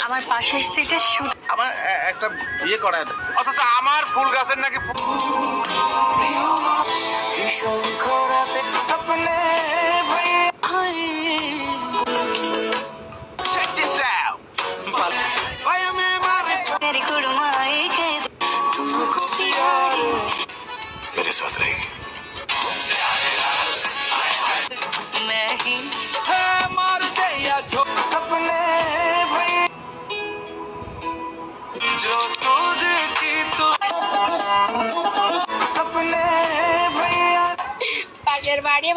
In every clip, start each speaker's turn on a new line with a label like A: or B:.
A: আমার পাশের সিটে শুট
B: আমার এ- একটা বিয়ে করায় দাও।
C: অথচ আমার ফুল গাছের নাকি ফুল- Check this out.
A: तेरी कुड़माई के तुमको प्यार
C: मेरे साथ रहेगी যত দেখি তো আপনে ভাইয়া।
A: পাশের বাড়ি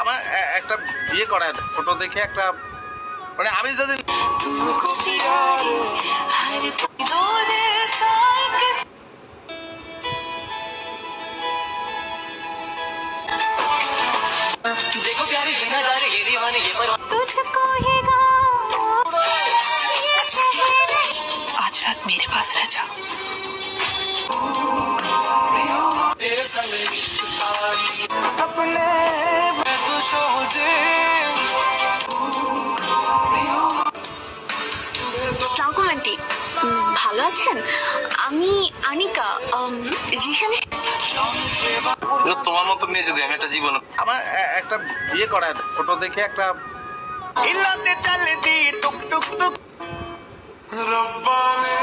B: আমার একটা বিয়ে করা ফটো দেখে একটা মানে আমি যদি
A: आज रात मेरे पास रह जा
D: तेरे संग इश्क आई
C: अपने मैं तो सोचे
A: সালাম আন্টি উম, ভালো আছেন আমি আনিকা উম, জিশানের
E: তোমার মতো মেয়ে যদি আমি একটা জীবন
B: আমার এ- একটা বিয়ে করায় দাও। ফটো দেখে একটা
C: हिलाते चलती टुक टुक टुक रब्बा ने